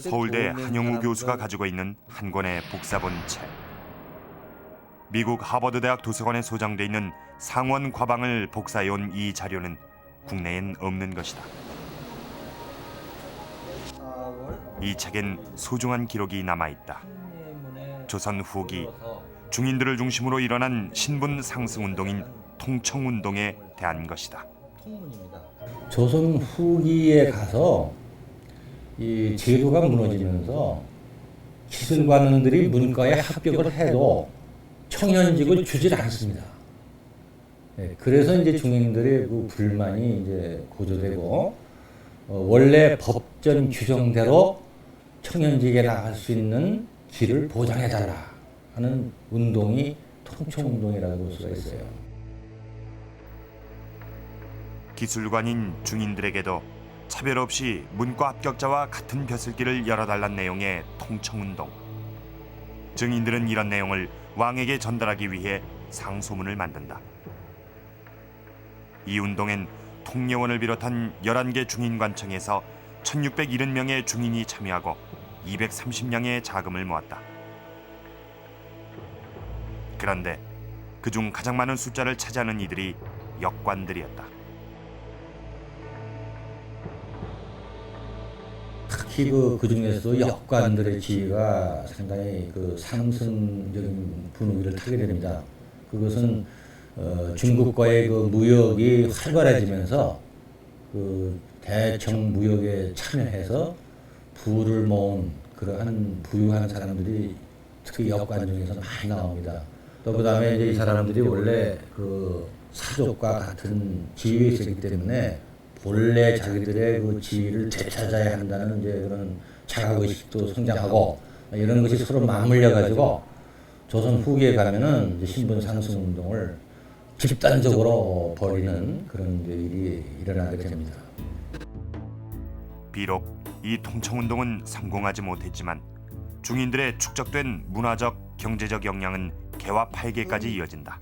서울대 한영우 교수가 가지고 있는 한 권의 복사본 책. 미국 하버드 대학 도서관에 소장돼 있는 상원 과방을 복사해온 이 자료는 국내엔 없는 것이다. 이 책엔 소중한 기록이 남아 있다. 조선 후기 중인들을 중심으로 일어난 신분 상승 운동인 통청 운동에 대한 것이다. 통문입니다. 조선 후기에 가서 이 제도가 무너지면서 기술관원들이 문과에 합격을 해도 청년직을 주질 않습니다. 예, 그래서 이제 중인들의 그 불만이 이제 고조되고 어, 원래 법전 규정대로 청년직에 나갈 수 있는 길을 보장해달라 하는 운동이 통청운동이라고 볼 수가 있어요. 기술관인 중인들에게도 차별 없이 문과 합격자와 같은 벼슬길을 열어달란 내용의 통청운동. 증인들은 이런 내용을 왕에게 전달하기 위해 상소문을 만든다. 이 운동엔 통례원을 비롯한 11개 중인관청에서 1670명의 중인이 참여하고 230량의 자금을 모았다. 그런데 그중 가장 많은 숫자를 차지하는 이들이 역관들이었다. 특히 그, 그 중에서도 역관들의 지위가 상당히 그 상승적인 분위기를 타게 됩니다. 그것은 어, 중국과의 그 무역이 활발해지면서 그 대청 무역에 참여해서 부를 모은 그러한 부유한 사람들이 특히 역관 중에서 많이 나옵니다. 또 그 다음에 이제 이 사람들이 원래 그 사족과 같은 지위에 있었기 때문에 본래 자기들의 그 지위를 되찾아야 한다는 이제 그런 자각의식도 성장하고 이런 것이 서로 맞물려 가지고 조선 후기에 가면은 신분 상승 운동을 집단적으로 벌이는 그런 일이 일어나게 됩니다. 비록 이 통청 운동은 성공하지 못했지만 중인들의 축적된 문화적, 경제적 역량은 개화 8개까지 이어진다.